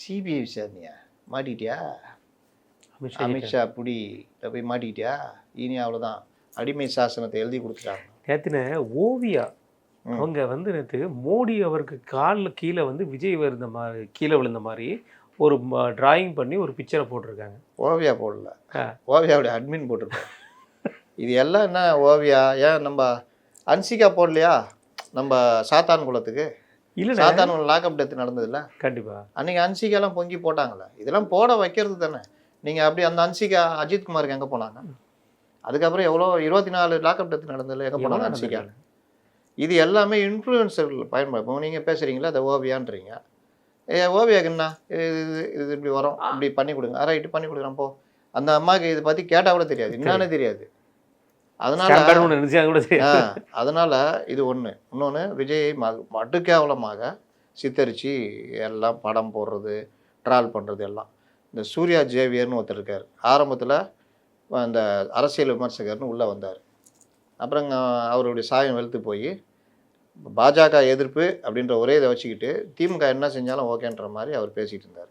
CBI விசாரணையா மாட்டிட்டியா? Amit Shah Amit Shah புடி போய் மாட்டிக்கிட்டியா இனி அவ்வளோதான் அடிமை சாசனத்தை எழுதி கொடுத்துட்டாங்க. நேத்தின ஓவியா. அவங்க வந்து நேற்று மோடி அவருக்கு காலில் கீழே வந்து விஜய் விழுந்த மாதிரி கீழே விழுந்த மாதிரி ஒரு டிராயிங் பண்ணி ஒரு பிக்சரை போட்டிருக்காங்க. ஓவியா போடல. ஓவியாவுடைய அட்மின் போட்டிருக்கோம் இது எல்லாம் என்ன ஓவியா? ஏன் நம்ம அன்சிகா போடலையா? நம்ம சாத்தான் குலத்துக்கு? சாத்தான் குலம் லாக்அப் டெத் நடந்ததுல்ல? கண்டிப்பா. அன்னைக்கு அன்சிகாலாம் பொங்கி போட்டாங்களே இதெல்லாம் போட வைக்கிறது தானே. நீங்கள் அப்படி அந்த அன்சிகா அஜித் குமாருக்கு எங்கே போனாங்க? அதுக்கப்புறம் எவ்வளோ இருபத்தி நாலு லாக்அப் டெத் நடந்ததில்ல எங்கே போனாங்க அன்சிகா? இது எல்லாமே இன்ஃப்ளூயன்சர்கள் பயன்படும் இப்போ நீங்கள் பேசுகிறீங்களா அந்த ஓவியான்றீங்க. ஏ ஓவியாக்கு என்ன? இது இது- இது இப்படி வரும். இப்படி பண்ணி கொடுங்க. ரைட்டு பண்ணி கொடுக்குறேன் போ. அந்த அம்மாவுக்கு இதை பற்றி கேட்டால் கூட தெரியாது. என்னன்னு தெரியாது. அதனால நினைச்சாங்க கூட அதனால இது ஒன்று இன்னொன்று விஜயை ம- மடு கேவலமாக சித்தரித்து எல்லாம் படம் போடுறது ட்ரால் பண்ணுறது எல்லாம். இந்த சூர்யா ஜேவியர்னு ஒருத்தர் இருக்கார். ஆரம்பத்தில் அந்த அரசியல் விமர்சகர்னு உள்ளே வந்தார். அப்புறம் அவருடைய சாயம் வெளுத்து போய் பாஜக எதிர்ப்பு அப்படின்ற ஒரே இதை வச்சுக்கிட்டு திமுக என்ன செஞ்சாலும் ஓகேன்ற மாதிரி அவர் பேசிகிட்டு இருந்தார்.